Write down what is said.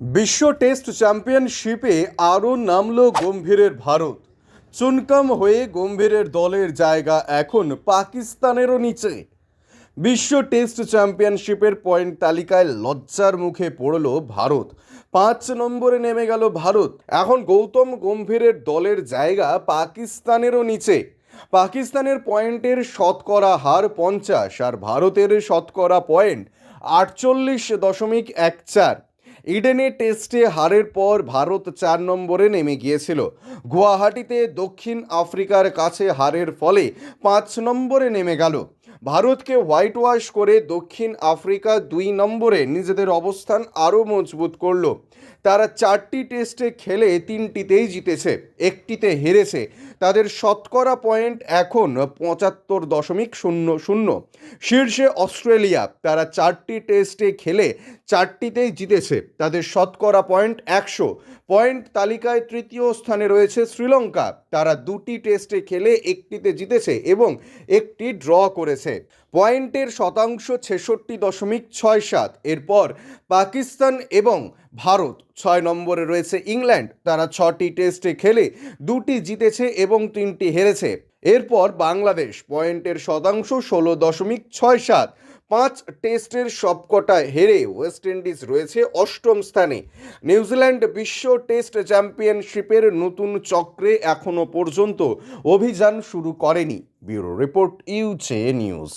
বিশ্ব টেস্ট চ্যাম্পিয়নশিপে আরও নামল গম্ভীরের ভারত। চুনকাম হয়ে গম্ভীরের দলের জায়গা এখন পাকিস্তানেরও নিচে। বিশ্ব টেস্ট চ্যাম্পিয়নশিপের পয়েন্ট তালিকায় লজ্জার মুখে পড়ল ভারত। পাঁচ নম্বরে নেমে গেল ভারত। এখন গৌতম গম্ভীরের দলের জায়গা পাকিস্তানেরও নিচে। পাকিস্তানের পয়েন্টের শতকরা হার পঞ্চাশ আর ভারতের শতকরা পয়েন্ট আটচল্লিশ দশমিক এক চার। ইডেনে টেস্টে হারের পর ভারত চার নম্বরে নেমে গিয়েছিল। গুয়াহাটিতে দক্ষিণ আফ্রিকার কাছে হারের ফলে পাঁচ নম্বরে নেমে গেল। ভারতকে হোয়াইট ওয়াশ করে দক্ষিণ আফ্রিকা দুই নম্বরে নিজেদের অবস্থান আরও মজবুত করল। তারা চারটি টেস্টে খেলে তিনটিতেই জিতেছে, একটিতে হেরেছে। তাদের শতকরা পয়েন্ট এখন পঁচাত্তর দশমিক শূন্য শূন্য। শীর্ষে অস্ট্রেলিয়া, তারা চারটি টেস্টে খেলে চারটিতেই জিতেছে। তাদের শতকরা পয়েন্ট একশো। পয়েন্ট তালিকায় তৃতীয় স্থানে রয়েছে শ্রীলঙ্কা। তারা দুটি টেস্টে খেলে একটিতে জিতেছে এবং একটি ড্র করেছে। পয়েন্টের শতাংশ ছেষট্টি দশমিক ছয় সাত। এরপর পাকিস্তান এবং ভারত ছয় নম্বরে রয়েছে। ইংল্যান্ড তারা ছটি টেস্টে খেলে দুটি জিতেছে এবং তিনটি হেরেছে। এরপর বাংলাদেশ পয়েন্টের শতাংশ ষোলো দশমিক ছয় সাত। পাঁচ টেস্টের সবকটায় হেরে ওয়েস্ট ইন্ডিজ রয়েছে অষ্টম স্থানে। নিউজিল্যান্ড বিশ্ব টেস্ট চ্যাম্পিয়নশিপের নতুন চক্রে এখনও পর্যন্ত অভিযান শুরু করেনি। ব্যুরো রিপোর্ট ইউচে নিউজ।